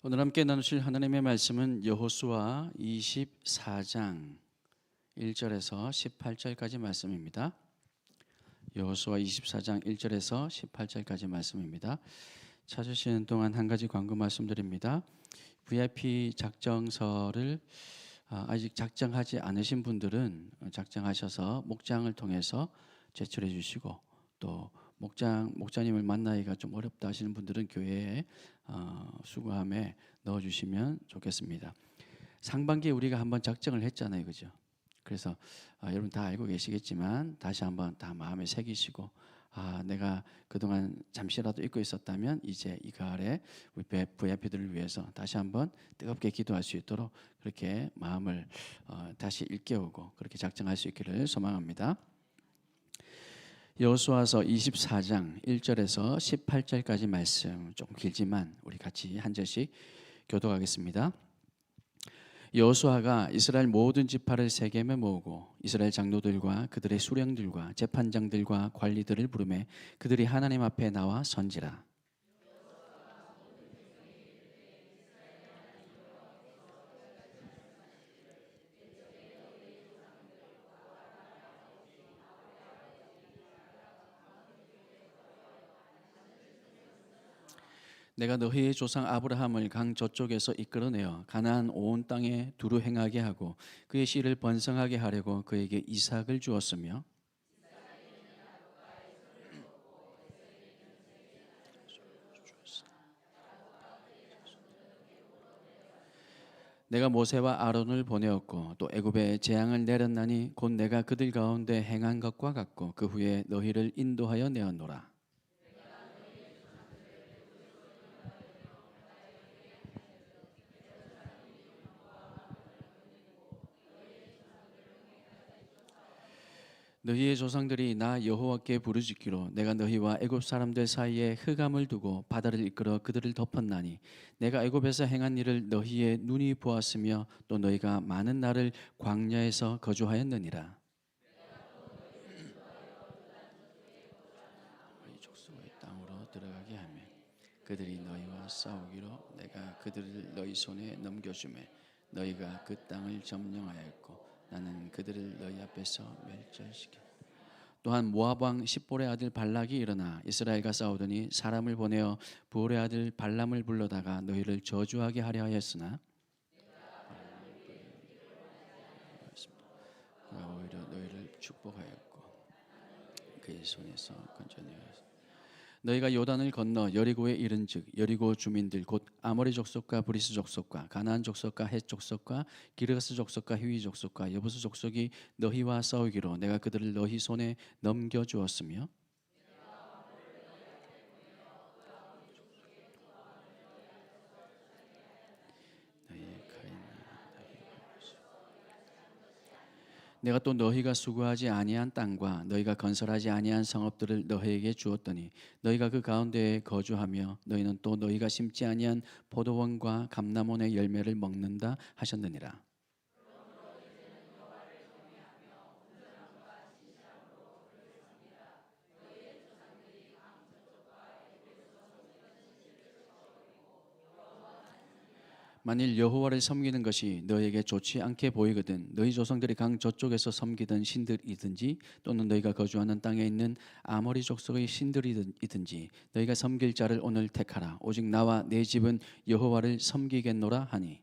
오늘 함께 나누실 하나님의 말씀은 여호수아 24장 1절에서 18절까지 말씀입니다. 여호수아 24장 1절에서 18절까지 말씀입니다. 찾으시는 동안 한 가지 광고 말씀드립니다. VIP 작정서를 아, 아직 작정하지 않으신 분들은 작정하셔서 목장을 통해서 제출해 주시고 또 목장 목자님을 만나기가 좀 어렵다 하시는 분들은 교회에 어, 수고함에 넣어 주시면 좋겠습니다. 상반기에 우리가 한번 작정을 했잖아요, 그죠? 그래서 아, 여러분 다 알고 계시겠지만 다시 한번 다 마음에 새기시고 아 내가 그동안 잠시라도 잊고 있었다면 이제 이 가을에 우리 VIP들을 위해서 다시 한번 뜨겁게 기도할 수 있도록 그렇게 마음을 어, 다시 일깨우고 그렇게 작정할 수 있기를 소망합니다. 여호수아서 24장 1절에서 18절까지 말씀 좀 길지만 우리 같이 한 절씩 교독하겠습니다. 여호수아가 이스라엘 모든 지파를 세겜에 모으고 이스라엘 장로들과 그들의 수령들과 재판장들과 관리들을 부르매 그들이 하나님 앞에 나와 선지라 내가 너희의 조상 아브라함을 강 저쪽에서 이끌어내어 가나안 온 땅에 두루 행하게 하고 그의 씨를 번성하게 하려고 그에게 이삭을 주었으며 내가 모세와 아론을 보내었고 또 애굽에 재앙을 내렸나니 곧 내가 그들 가운데 행한 것과 같고 그 후에 너희를 인도하여 내었노라 너희의 조상들이 나 여호와께 부르짖기로 내가 너희와 애굽 사람들 사이에 흑암을 두고 바다를 이끌어 그들을 덮었나니 내가 애굽에서 행한 일을 너희의 눈이 보았으며 또 너희가 많은 날을 광야에서 거주하였느니라. 너희 족속의 땅으로 들어가게 하며 그들이 너희와 싸우기로 내가 그들을 너희 손에 넘겨주매 너희가 그 땅을 점령하였고 나는 그들을 너희 앞에서 멸절시켜 또한 모압 왕 십볼의 아들 발락이 일어나 이스라엘과 싸우더니 사람을 보내어 부올의 아들 발람을 불러다가 너희를 저주하게 하려 하였으나 그가 오히려 너희를 축복하였고 그의 손에서 건져내었습니다. 너희가 요단을 건너 여리고에 이른즉 여리고 주민들 곧 아모리 족속과 브리스 족속과 가나안 족속과 헷 족속과 기르가스 족속과 히위 족속과 여부스 족속이 너희와 싸우기로 내가 그들을 너희 손에 넘겨 주었으며 내가 또 너희가 수고하지 아니한 땅과 너희가 건설하지 아니한 성읍들을 너희에게 주었더니 너희가 그 가운데에 거주하며 너희는 또 너희가 심지 아니한 포도원과 감람원의 열매를 먹는다 하셨느니라. 만일 여호와를 섬기는 것이 너에게 좋지 않게 보이거든 너희 조상들이 강 저쪽에서 섬기던 신들이든지 또는 너희가 거주하는 땅에 있는 아모리 족속의 신들이든지 너희가 섬길 자를 오늘 택하라. 오직 나와 내 집은 여호와를 섬기겠노라 하니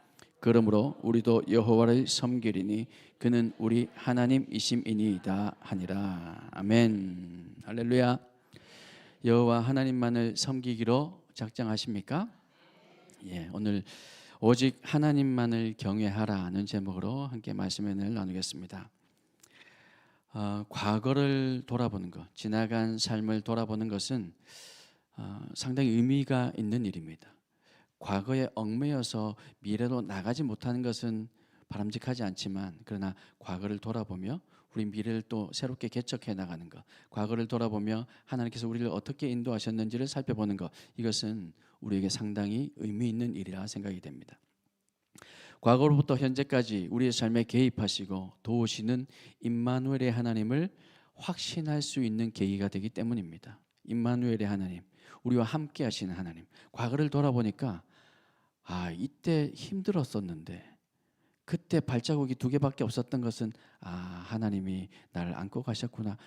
그러므로 우리도 여호와를 섬기리니 그는 우리 하나님이심이니이다 하니라 아멘 할렐루야 여호와 하나님만을 섬기기로 작정하십니까? 예 오늘 오직 하나님만을 경외하라는 제목으로 함께 말씀을 나누겠습니다. 어, 과거를 돌아보는 것, 지나간 삶을 돌아보는 것은 어, 상당히 의미가 있는 일입니다. 과거에 얽매여서 미래로 나가지 못하는 것은 바람직하지 않지만 그러나 과거를 돌아보며 우리 미래를 또 새롭게 개척해 나가는 것, 과거를 돌아보며 하나님께서 우리를 어떻게 인도하셨는지를 살펴보는 것, 이것은 우리에게 상당히 의미 있는 일이라 생각이 됩니다. 과거로부터 현재까지 우리의 삶에 개입하시고 도우시는 임마누엘의 하나님을 확신할 수 있는 계기가 되기 때문입니다. 임마누엘의 하나님, 우리와 함께 하시는 하나님. 과거를 돌아보니까 아, 이때 힘들었었는데 그때 발자국이 두 개밖에 없었던 것은 아, 하나님이 나를 안고 가셨구나.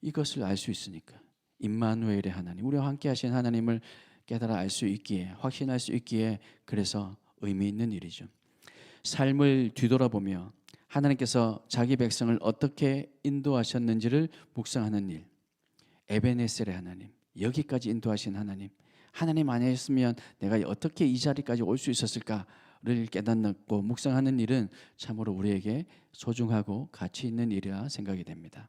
이것을 알 수 있으니까. 임마누엘의 하나님, 우리와 함께 하신 하나님을 깨달아 알 수 있기에 확신할 수 있기에 그래서 의미 있는 일이죠. 삶을 뒤돌아보며 하나님께서 자기 백성을 어떻게 인도하셨는지를 묵상하는 일. 에베네셀의 하나님, 여기까지 인도하신 하나님. 하나님 아니었으면 내가 어떻게 이 자리까지 올 수 있었을까를 깨닫고 묵상하는 일은 참으로 우리에게 소중하고 가치 있는 일이라 생각이 됩니다.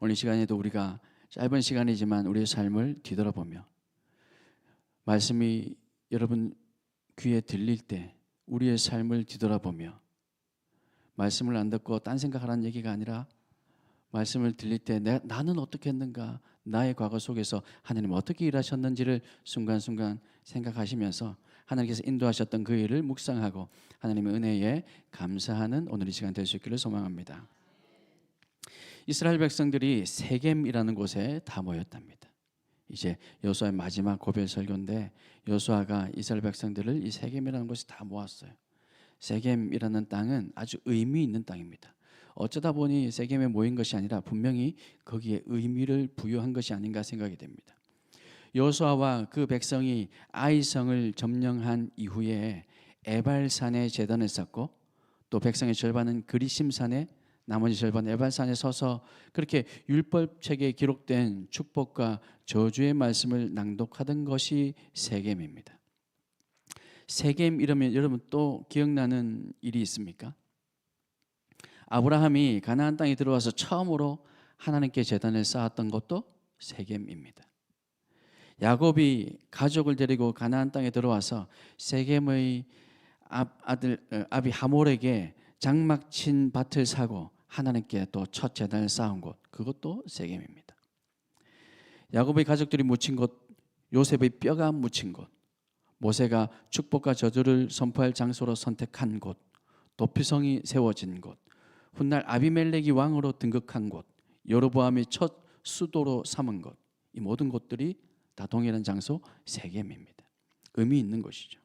오늘 이 시간에도 우리가 짧은 시간이지만 우리의 삶을 뒤돌아보며 말씀이 여러분 귀에 들릴 때 우리의 삶을 뒤돌아보며 말씀을 안 듣고 딴 생각하라는 얘기가 아니라 말씀을 들릴 때 내, 나는 어떻게 했는가 나의 과거 속에서 하나님 어떻게 일하셨는지를 순간순간 생각하시면서 하나님께서 인도하셨던 그 일을 묵상하고 하나님의 은혜에 감사하는 오늘 이 시간 될 수 있기를 소망합니다. 이스라엘 백성들이 세겜이라는 곳에 다 모였답니다. 이제 여수아의 마지막 고별 설교인데 여수아가 이스라엘 백성들을 이 세겜이라는 곳에 다 모았어요. 세겜이라는 땅은 아주 의미 있는 땅입니다. 어쩌다 보니 세겜에 모인 것이 아니라 분명히 거기에 의미를 부여한 것이 아닌가 생각이 됩니다. 여호수아와 그 백성이 아이성을 점령한 이후에 에발산에 제단을 쌓고 또 백성의 절반은 그리심산에 나머지 절반 에발산에 서서 그렇게 율법 책에 기록된 축복과 저주의 말씀을 낭독하던 것이 세겜입니다. 세겜 이러면 여러분 또 기억나는 일이 있습니까? 아브라함이 가나안 땅에 들어와서 처음으로 하나님께 제단을 쌓았던 것도 세겜입니다. 야곱이 가족을 데리고 가나안 땅에 들어와서 세겜의 아들 어, 아비 하몰에게 장막 친 밭을 사고 하나님께 또첫 제단을 쌓은 곳 그것도 세겜입니다. 야곱의 가족들이 묻힌 곳 요셉의 뼈가 묻힌 곳 모세가 축복과 저주를 선포할 장소로 선택한 곳 도피성이 세워진 곳 훗날 아비멜렉이 왕으로 등극한 곳 여로보암이 첫 수도로 삼은 곳 이 모든 곳들이 다 동일한 장소 세겜입니다. 의미 있는 곳이죠.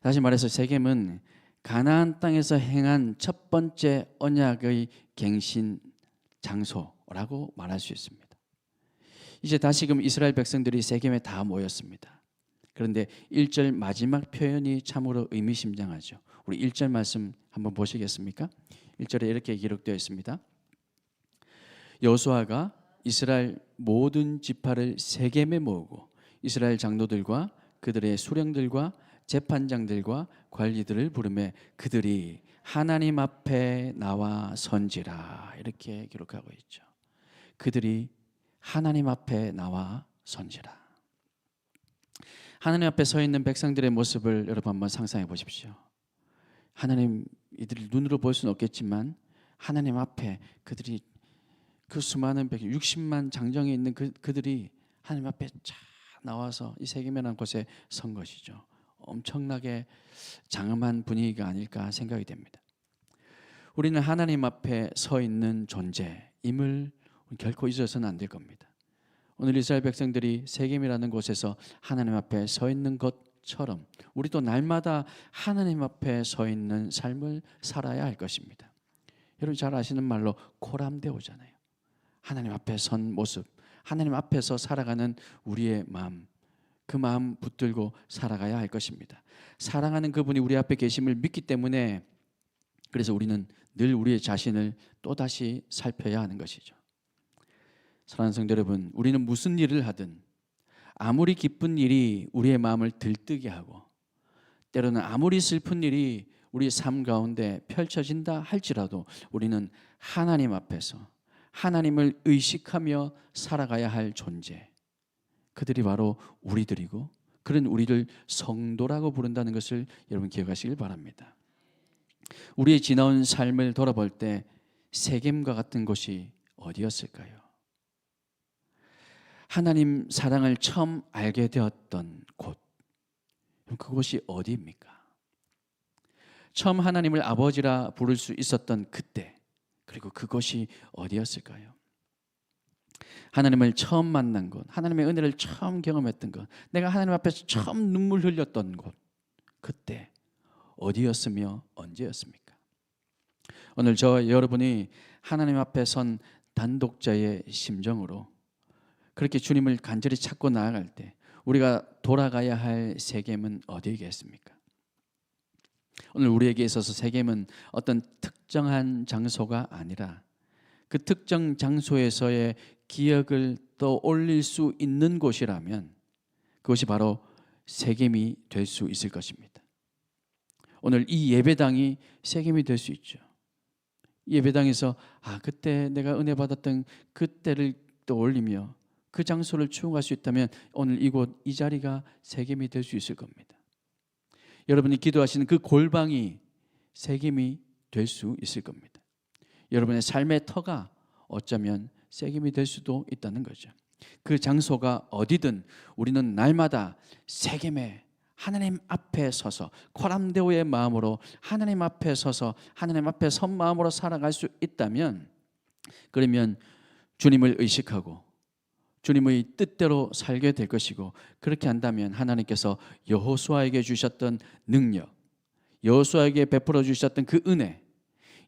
다시 말해서 세겜은 가나안 땅에서 행한 첫 번째 언약의 갱신 장소라고 말할 수 있습니다. 이제 다시금 이스라엘 백성들이 세겜에 다 모였습니다. 그런데 1절 마지막 표현이 참으로 의미심장하죠. 우리 1절 말씀 한번 보시겠습니까? 1절에 이렇게 기록되어 있습니다. 여호수아가 이스라엘 모든 지파를 세겜에 모으고 이스라엘 장로들과 그들의 수령들과 재판장들과 관리들을 부르매 그들이 하나님 앞에 나와 선지라 이렇게 기록하고 있죠. 그들이 하나님 앞에 나와 선지라. 하나님 앞에 서 있는 백성들의 모습을 여러분 한번 상상해 보십시오. 하나님 이들을 눈으로 볼 수는 없겠지만 하나님 앞에 그들이 그 수많은 백 60만 장정에 있는 그 그들이 하나님 앞에 쫙 나와서 이 세계면한 곳에 선 것이죠. 엄청나게 장엄한 분위기가 아닐까 생각이 됩니다. 우리는 하나님 앞에 서 있는 존재임을 결코 잊어서는 안 될 겁니다. 오늘 이스라엘 백성들이 세겜이라는 곳에서 하나님 앞에 서 있는 것처럼 우리도 날마다 하나님 앞에 서 있는 삶을 살아야 할 것입니다. 여러분 잘 아시는 말로 코람데오잖아요. 하나님 앞에 선 모습, 하나님 앞에서 살아가는 우리의 마음, 그 마음 붙들고 살아가야 할 것입니다. 사랑하는 그분이 우리 앞에 계심을 믿기 때문에 그래서 우리는 늘 우리의 자신을 또다시 살펴야 하는 것이죠. 사랑하는 성도 여러분, 우리는 무슨 일을 하든 아무리 기쁜 일이 우리의 마음을 들뜨게 하고 때로는 아무리 슬픈 일이 우리 삶 가운데 펼쳐진다 할지라도 우리는 하나님 앞에서 하나님을 의식하며 살아가야 할 존재. 그들이 바로 우리들이고 그런 우리를 성도라고 부른다는 것을 여러분 기억하시길 바랍니다. 우리의 지나온 삶을 돌아볼 때 세겜과 같은 곳이 어디였을까요? 하나님 사랑을 처음 알게 되었던 곳. 그곳이 어디입니까? 처음 하나님을 아버지라 부를 수 있었던 그때. 그리고 그곳이 어디였을까요? 하나님을 처음 만난 곳, 하나님의 은혜를 처음 경험했던 곳, 내가 하나님 앞에서 처음 눈물 흘렸던 곳, 그때 어디였으며 언제였습니까? 오늘 저 여러분이 하나님 앞에 선 단독자의 심정으로 그렇게 주님을 간절히 찾고 나아갈 때 우리가 돌아가야 할 세겜은 어디겠습니까? 오늘 우리에게 있어서 세겜은 어떤 특정한 장소가 아니라 그 특정 장소에서의 기억을 떠올릴 수 있는 곳이라면 그것이 바로 세겜이 될 수 있을 것입니다. 오늘 이 예배당이 세겜이 될 수 있죠. 예배당에서 아 그때 내가 은혜 받았던 그때를 떠올리며 그 장소를 추억할 수 있다면 오늘 이곳 이 자리가 세겜이 될 수 있을 겁니다. 여러분이 기도하시는 그 골방이 세겜이 될 수 있을 겁니다. 여러분의 삶의 터가 어쩌면 세겜이 될 수도 있다는 거죠. 그 장소가 어디든 우리는 날마다 세겜에 하나님 앞에 서서 코람데오의 마음으로 하나님 앞에 서서 하나님 앞에 선 마음으로 살아갈 수 있다면 그러면 주님을 의식하고 주님의 뜻대로 살게 될 것이고 그렇게 한다면 하나님께서 여호수아에게 주셨던 능력, 여호수아에게 베풀어 주셨던 그 은혜,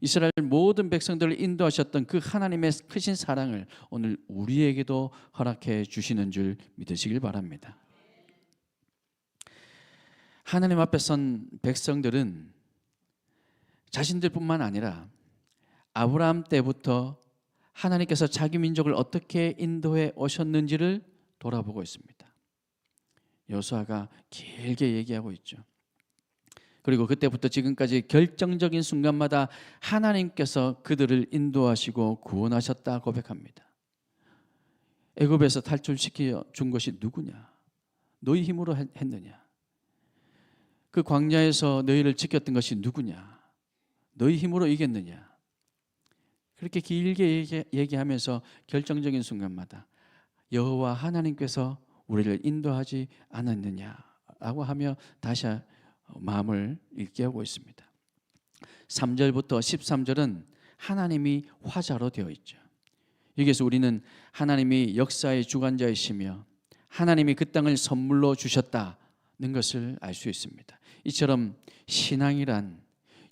이스라엘 모든 백성들을 인도하셨던 그 하나님의 크신 사랑을 오늘 우리에게도 허락해 주시는 줄 믿으시길 바랍니다. 하나님 앞에 선 백성들은 자신들뿐만 아니라 아브라함 때부터 하나님께서 자기 민족을 어떻게 인도해 오셨는지를 돌아보고 있습니다. 여수아가 길게 얘기하고 있죠. 그리고 그때부터 지금까지 결정적인 순간마다 하나님께서 그들을 인도하시고 구원하셨다 고백합니다. 애굽에서 탈출시켜 준 것이 누구냐? 너희 힘으로 했느냐? 그 광야에서 너희를 지켰던 것이 누구냐? 너희 힘으로 이겼느냐? 그렇게 길게 얘기, 하면서 결정적인 순간마다 여호와 하나님께서 우리를 인도하지 않았느냐라고 하며 다시 마음을 하고 있습니다. 3절부터 13절은 하나님이 화자로 되어 있죠. 여기서 우리는 하나님이 역사의 주관자이시며 하나님이 그 땅을 선물로 주셨다는 것을 알 수 있습니다. 이처럼 신앙이란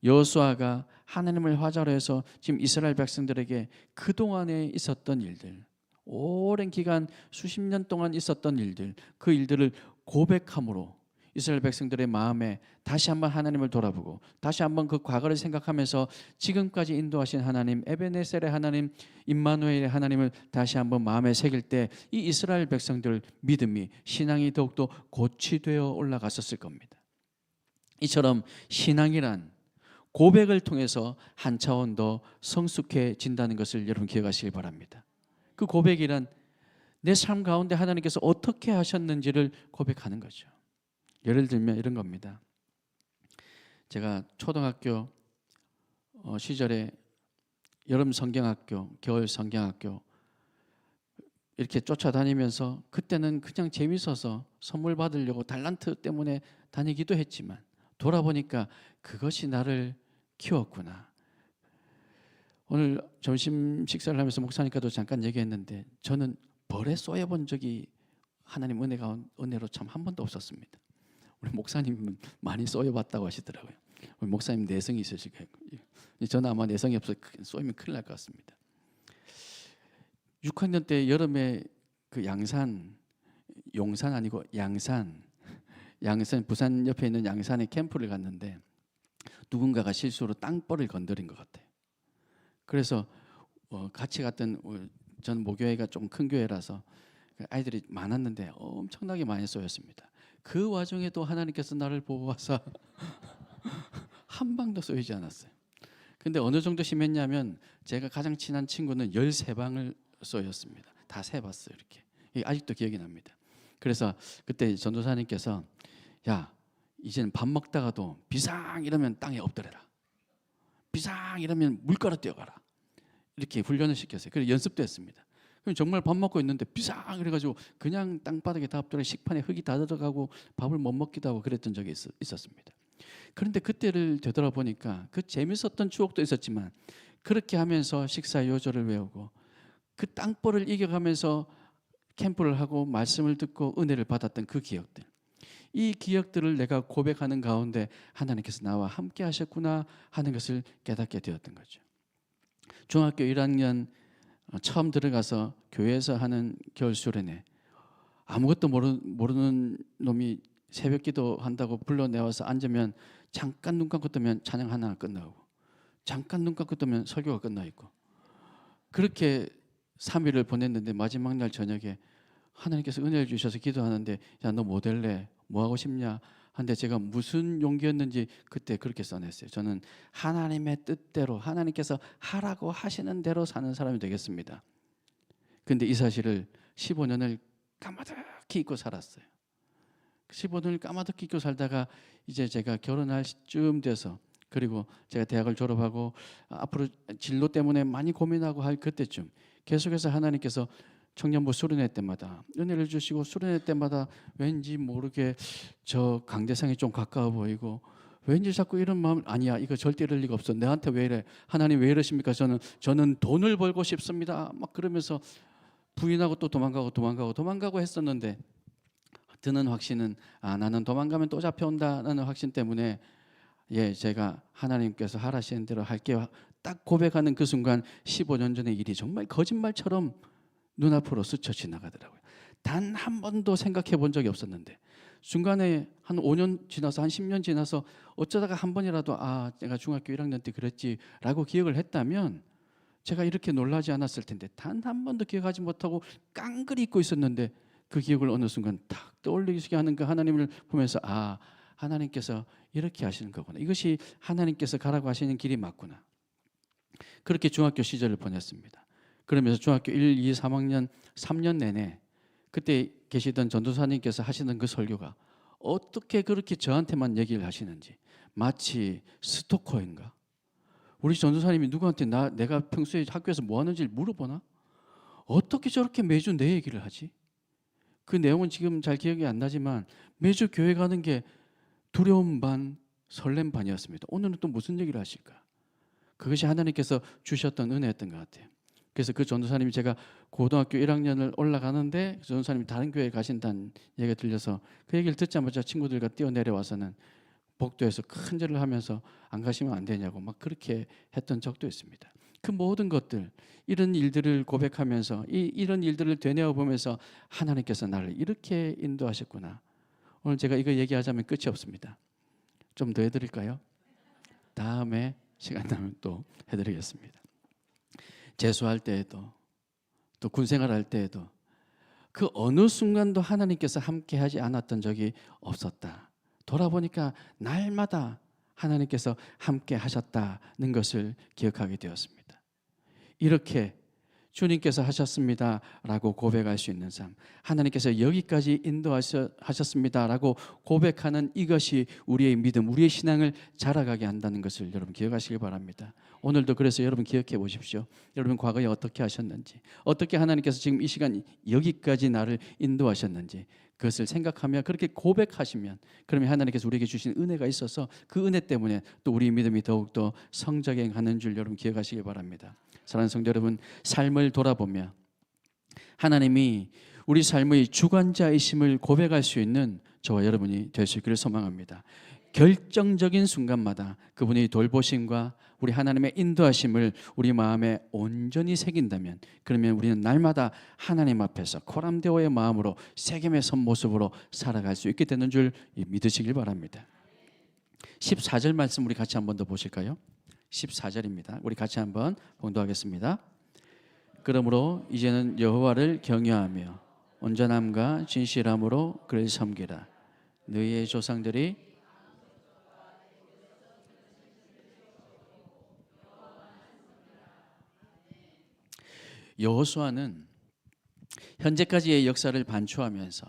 여호수아가 하나님을 화자로 해서 지금 이스라엘 백성들에게 그 동안에 있었던 일들, 오랜 기간 수십 년 동안 있었던 일들, 그 일들을 고백함으로 이스라엘 백성들의 마음에 다시 한번 하나님을 돌아보고 다시 한번 그 과거를 생각하면서 지금까지 인도하신 하나님 에베네셀의 하나님 임마누엘의 하나님을 다시 한번 마음에 새길 때 이 이스라엘 백성들 믿음이 신앙이 더욱더 고치되어 올라갔었을 겁니다. 이처럼 신앙이란 고백을 통해서 한 차원 더 성숙해진다는 것을 여러분 기억하시길 바랍니다. 그 고백이란 내 삶 가운데 하나님께서 어떻게 하셨는지를 고백하는 거죠. 예를 들면 이런 겁니다. 제가 초등학교 어, 시절에 여름 성경학교, 겨울 성경학교 이렇게 쫓아다니면서 그때는 그냥 재밌어서 선물 받으려고 달란트 때문에 다니기도 했지만 돌아보니까 그것이 나를 키웠구나. 오늘 점심 식사를 하면서 목사님과도 잠깐 얘기했는데 저는 벌에 쏘여 본 적이 하나님 은혜가 은혜로 참 한 번도 없었습니다. 우리 목사님은 많이 쏘여 봤다고 하시더라고요. 우리 목사님 내성이 있으실 거예요. 저는 아마 내성이 없어 쏘이면 큰일 날 것 같습니다. 6학년 때 여름에 그 양산 용산 아니고 양산 양산 부산 옆에 있는 양산에 캠프를 갔는데 누군가가 실수로 땅벌을 건드린 것 같아요. 그래서 어, 같이 갔던 전 모교회가 좀 큰 교회라서 그 아이들이 많았는데 엄청나게 많이 쏘였습니다. 그 와중에도 하나님께서 나를 보호하사 한 방도 쏘이지 않았어요. 근데 어느 정도 심했냐면 제가 가장 친한 친구는 13방을 쏘였습니다. 다 세봤어요, 이렇게. 아직도 기억이 납니다. 그래서 그때 전도사님께서 야 이제는 밥 먹다가도 비상 이러면 땅에 엎드려라. 비상 이러면 물가로 뛰어가라. 이렇게 훈련을 시켰어요. 그래서 연습도 했습니다. 그럼 정말 밥 먹고 있는데 비상 그래가지고 그냥 땅바닥에 다 엎드려 식판에 흙이 다 들어가고 밥을 못 먹기도 하고 그랬던 적이 있, 있었습니다. 그런데 그때를 되돌아보니까 그 재밌었던 추억도 있었지만 그렇게 하면서 식사 요절을 외우고 그 땅벌을 이겨가면서 캠프를 하고 말씀을 듣고 은혜를 받았던 그 기억들. 이 기억들을 내가 고백하는 가운데 하나님께서 나와 함께 하셨구나 하는 것을 깨닫게 되었던 거죠. 중학교 1학년 어, 처음 들어가서 교회에서 하는 겨울 수련회. 아무것도 모르는, 놈이 새벽 기도 한다고 불러내와서 앉으면 잠깐 눈 감고 뜨면 찬양 하나 끝나고 잠깐 눈 감고 뜨면 설교가 끝나 있고. 그렇게 3일을 보냈는데 마지막 날 저녁에 하나님께서 은혜를 주셔서 기도하는데 야너 모델래 뭐 하고 싶냐 한데 제가 무슨 용기였는지 그때 그렇게 써냈어요. 저는 하나님의 뜻대로 하나님께서 하라고 하시는 대로 사는 사람이 되겠습니다. 근데 이 사실을 15년을 까마득히 잊고 살았어요. 15년을 까마득히 잊고 살다가 이제 제가 결혼할 쯤 돼서 그리고 제가 대학을 졸업하고 앞으로 진로 때문에 많이 고민하고 할 그때쯤 계속해서 하나님께서 청년부 수련회 때마다 은혜를 주시고 수련회 때마다 왠지 모르게 저 강대상이 좀 가까워 보이고 왠지 자꾸 이런 마음 아니야 이거 절대 이럴 리가 없어. 내한테 왜 이래? 하나님 왜 이러십니까? 저는 저는 돈을 벌고 싶습니다. 막 그러면서 부인하고 또 도망가고 도망가고 도망가고 했었는데 드는 확신은 아 나는 도망가면 또 잡혀온다라는 확신 때문에 예 제가 하나님께서 하라시는 대로 할게요. 딱 고백하는 그 순간 15년 전의 일이 정말 거짓말처럼 눈앞으로 스쳐 지나가더라고요. 단 한 번도 생각해 본 적이 없었는데 중간에 한 5년 지나서 한 10년 지나서 어쩌다가 한 번이라도 아 내가 중학교 1학년 때 그랬지라고 기억을 했다면 제가 이렇게 놀라지 않았을 텐데 단 한 번도 기억하지 못하고 깡그리 잊고 있었는데 그 기억을 어느 순간 탁 떠올리게 하는 그 하나님을 보면서 아 하나님께서 이렇게 하시는 거구나 이것이 하나님께서 가라고 하시는 길이 맞구나 그렇게 중학교 시절을 보냈습니다. 그러면서 중학교 1, 2, 3학년 3년 내내 그때 계시던 전도사님께서 하시는 그 설교가 어떻게 그렇게 저한테만 얘기를 하시는지 마치 스토커인가? 우리 전도사님이 누구한테 나 내가 평소에 학교에서 뭐 하는지를 물어보나? 어떻게 저렇게 매주 내 얘기를 하지? 그 내용은 지금 잘 기억이 안 나지만 매주 교회 가는 게 두려움 반, 설렘 반이었습니다. 오늘은 또 무슨 얘기를 하실까? 그것이 하나님께서 주셨던 은혜였던 것 같아요. 그래서 그 전도사님이 제가 고등학교 1학년을 올라가는데 그 전도사님이 다른 교회에 가신다는 얘기가 들려서 그 얘기를 듣자마자 친구들과 뛰어내려와서는 복도에서 큰 절을 하면서 안 가시면 안 되냐고 막 그렇게 했던 적도 있습니다. 그 모든 것들 이런 일들을 고백하면서 이 이런 일들을 되뇌어 보면서 하나님께서 나를 이렇게 인도하셨구나. 오늘 제가 이거 얘기하자면 끝이 없습니다. 좀 더 해드릴까요? 다음에 시간 나면 또 해드리겠습니다. 재수할 때에도 또 군생활 할 때에도 그 어느 순간도 하나님께서 함께하지 않았던 적이 없었다. 돌아보니까 날마다 하나님께서 함께 하셨다는 것을 기억하게 되었습니다. 이렇게 주님께서 하셨습니다 라고 고백할 수 있는 삶, 하나님께서 여기까지 인도하셨습니다 라고 고백하는 이것이 우리의 믿음, 우리의 신앙을 자라가게 한다는 것을 여러분 기억하시길 바랍니다. 오늘도 그래서 여러분 기억해 보십시오. 여러분 과거에 어떻게 하셨는지, 어떻게 하나님께서 지금 이 시간 여기까지 나를 인도하셨는지 그것을 생각하며 그렇게 고백하시면 그러면 하나님께서 우리에게 주신 은혜가 있어서 그 은혜 때문에 또 우리 믿음이 더욱더 성장해가는 줄 여러분 기억하시길 바랍니다. 사랑하는 성도 여러분, 삶을 돌아보며 하나님이 우리 삶의 주관자이심을 고백할 수 있는 저와 여러분이 될 수 있기를 소망합니다. 결정적인 순간마다 그분의 돌보심과 우리 하나님의 인도하심을 우리 마음에 온전히 새긴다면 그러면 우리는 날마다 하나님 앞에서 코람데오의 마음으로 세겜의 선 모습으로 살아갈 수 있게 되는 줄 믿으시길 바랍니다. 14절 말씀 우리 같이 한 번 더 보실까요? 14절입니다. 우리 같이 한번 봉독하겠습니다. 그러므로 이제는 여호와를 경외하며 온전함과 진실함으로 그를 섬기라. 너희의 조상들이 여호수아는 현재까지의 역사를 반추하면서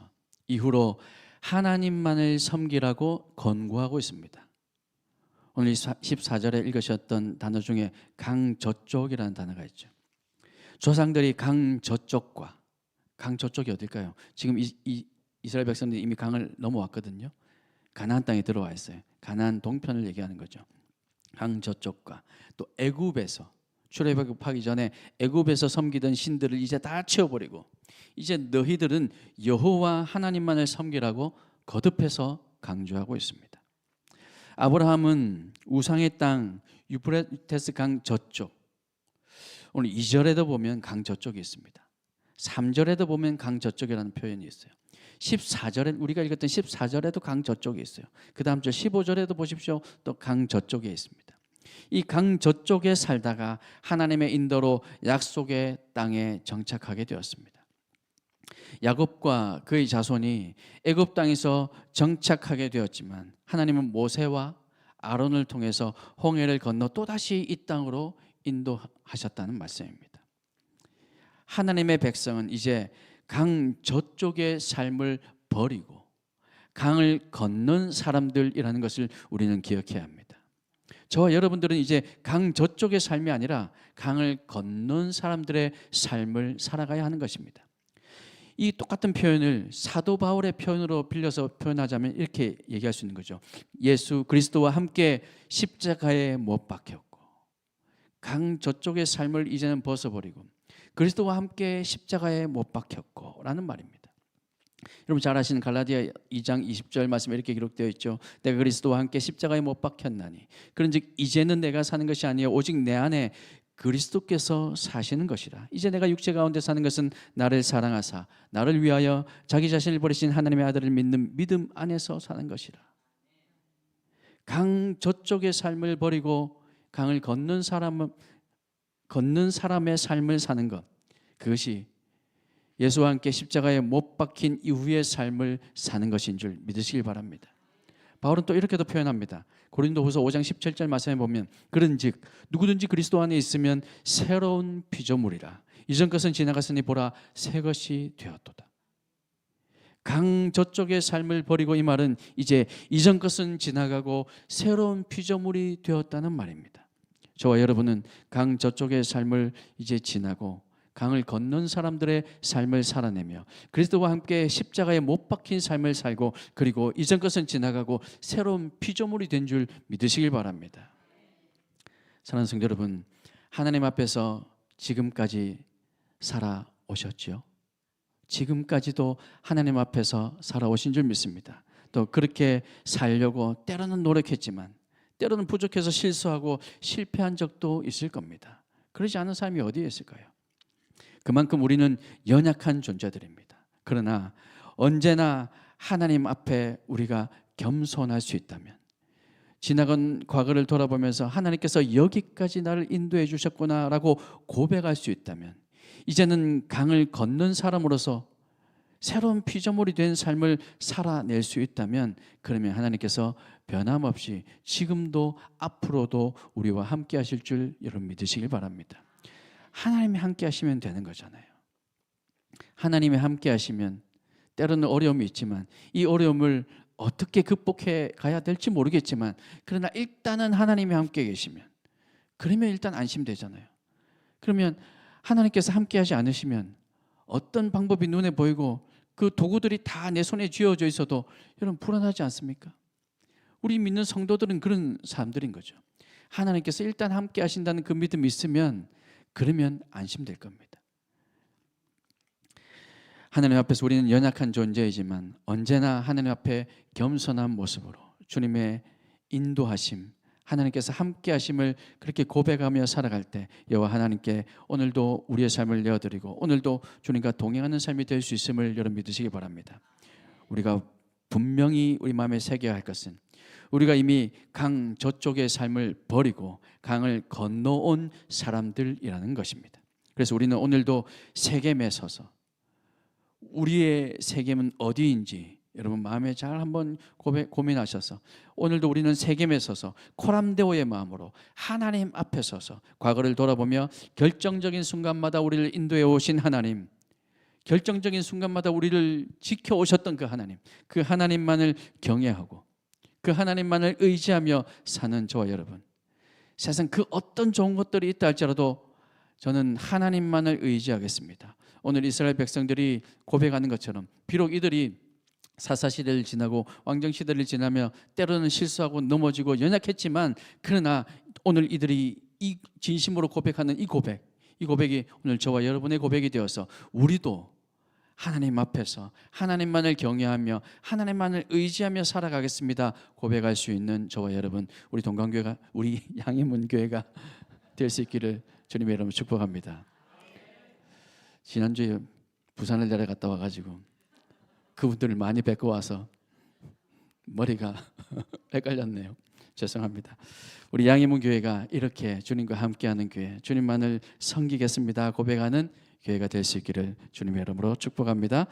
이후로 하나님만을 섬기라고 권고하고 있습니다. 오늘 14절에 읽으셨던 단어 중에 강저쪽이라는 단어가 있죠. 조상들이 강저쪽과 강저쪽이 어딜까요? 지금 이, 이 이스라엘 백성들이 이미 강을 넘어왔거든요. 가나안 땅에 들어와 있어요. 가나안 동편을 얘기하는 거죠. 강 저쪽과 또 애굽에서 출애굽하기 전에 애굽에서 섬기던 신들을 이제 다 치워버리고 이제 너희들은 여호와 하나님만을 섬기라고 거듭해서 강조하고 있습니다. 아브라함은 우상의 땅 유프레테스 강 저쪽 오늘 2절에도 보면 강 저쪽이 있습니다. 3절에도 보면 강 저쪽이라는 표현이 있어요. 14절에 우리가 읽었던 14절에도 강 저쪽에 있어요. 그 다음 절 15절에도 보십시오. 또 강 저쪽에 있습니다. 이 강 저쪽에 살다가 하나님의 인도로 약속의 땅에 정착하게 되었습니다. 야곱과 그의 자손이 애굽 땅에서 정착하게 되었지만 하나님은 모세와 아론을 통해서 홍해를 건너 또다시 이 땅으로 인도하셨다는 말씀입니다. 하나님의 백성은 이제 강 저쪽의 삶을 버리고 강을 건넌 사람들이라는 것을 우리는 기억해야 합니다. 저와 여러분들은 이제 강 저쪽의 삶이 아니라 강을 건넌 사람들의 삶을 살아가야 하는 것입니다. 이 똑같은 표현을 사도 바울의 표현으로 빌려서 표현하자면 이렇게 얘기할 수 있는 거죠. 예수 그리스도와 함께 십자가에 못 박혔고 강 저쪽의 삶을 이제는 벗어버리고 그리스도와 함께 십자가에 못 박혔고라는 말입니다. 여러분 잘 아시는 갈라디아 2장 20절 말씀에 이렇게 기록되어 있죠. 내가 그리스도와 함께 십자가에 못 박혔나니 그런즉 이제는 내가 사는 것이 아니요 오직 내 안에 그리스도께서 사시는 것이라. 이제 내가 육체 가운데 사는 것은 나를 사랑하사 나를 위하여 자기 자신을 버리신 하나님의 아들을 믿는 믿음 안에서 사는 것이라. 강 저쪽의 삶을 버리고 강을 걷는 사람은 걷는 사람의 삶을 사는 것 그것이 예수와 함께 십자가에 못 박힌 이후의 삶을 사는 것인 줄 믿으시길 바랍니다. 바울은 또 이렇게도 표현합니다. 고린도후서 5장 17절 말씀에 보면 그런즉 누구든지 그리스도 안에 있으면 새로운 피조물이라 이전 것은 지나갔으니 보라 새 것이 되었도다. 강 저쪽의 삶을 버리고 이 말은 이제 이전 것은 지나가고 새로운 피조물이 되었다는 말입니다. 저와 여러분은 강 저쪽의 삶을 이제 지나고 강을 건넌 사람들의 삶을 살아내며 그리스도와 함께 십자가에 못 박힌 삶을 살고 그리고 이전 것은 지나가고 새로운 피조물이 된 줄 믿으시길 바랍니다. 사랑하는 성도 여러분, 하나님 앞에서 지금까지 살아오셨죠. 지금까지도 하나님 앞에서 살아오신 줄 믿습니다. 또 그렇게 살려고 때로는 노력했지만 때로는 부족해서 실수하고 실패한 적도 있을 겁니다. 그러지 않은 사람이 어디에 있을까요? 그만큼 우리는 연약한 존재들입니다. 그러나 언제나 하나님 앞에 우리가 겸손할 수 있다면 지나간 과거를 돌아보면서 하나님께서 여기까지 나를 인도해 주셨구나라고 고백할 수 있다면 이제는 강을 건넌 사람으로서 새로운 피조물이 된 삶을 살아낼 수 있다면 그러면 하나님께서 변함없이 지금도 앞으로도 우리와 함께 하실 줄 여러분 믿으시길 바랍니다. 하나님이 함께 하시면 되는 거잖아요. 하나님이 함께 하시면 때로는 어려움이 있지만 이 어려움을 어떻게 극복해 가야 될지 모르겠지만 그러나 일단은 하나님이 함께 계시면 그러면 일단 안심되잖아요. 그러면 하나님께서 함께 하지 않으시면 어떤 방법이 눈에 보이고 그 도구들이 다 내 손에 쥐어져 있어도 여러분 불안하지 않습니까? 우리 믿는 성도들은 그런 사람들인 거죠. 하나님께서 일단 함께 하신다는 그 믿음이 있으면 그러면 안심될 겁니다. 하나님 앞에서 우리는 연약한 존재이지만 언제나 하나님 앞에 겸손한 모습으로 주님의 인도하심, 하나님께서 함께 하심을 그렇게 고백하며 살아갈 때 여호와 하나님께 오늘도 우리의 삶을 내어드리고 오늘도 주님과 동행하는 삶이 될 수 있음을 여러분 믿으시기 바랍니다. 우리가 분명히 우리 마음에 새겨야 할 것은 우리가 이미 강 저쪽의 삶을 버리고 강을 건너온 사람들이라는 것입니다. 그래서 우리는 오늘도 세겜에 서서 우리의 세겜은 어디인지 여러분 마음에 잘 한번 고백, 고민하셔서 오늘도 우리는 세겜에 서서 코람데오의 마음으로 하나님 앞에 서서 과거를 돌아보며 결정적인 순간마다 우리를 인도해 오신 하나님 결정적인 순간마다 우리를 지켜 오셨던 그 하나님, 그 하나님만을 경외하고 그 하나님만을 의지하며 사는 저와 여러분. 세상 그 어떤 좋은 것들이 있다 할지라도 저는 하나님만을 의지하겠습니다. 오늘 이스라엘 백성들이 고백하는 것처럼 비록 이들이 사사 시대를 지나고 왕정 시대를 지나며 때로는 실수하고 넘어지고 연약했지만 그러나 오늘 이들이 이 진심으로 고백하는 이 고백, 이 고백이 오늘 저와 여러분의 고백이 되어서 우리도 하나님 앞에서 하나님만을 경외하며 하나님만을 의지하며 살아가겠습니다. 고백할 수 있는 저와 여러분, 우리 동강교회가 우리 양해문 교회가 될 수 있기를 주님의 이름으로 축복합니다. 지난주에 부산을 내려갔다 와가지고 그분들을 많이 뵙고 와서 머리가 헷갈렸네요. 죄송합니다. 우리 양희문 교회가 이렇게 주님과 함께하는 교회, 주님만을 섬기겠습니다 고백하는 교회가 될 수 있기를 주님의 이름으로 축복합니다.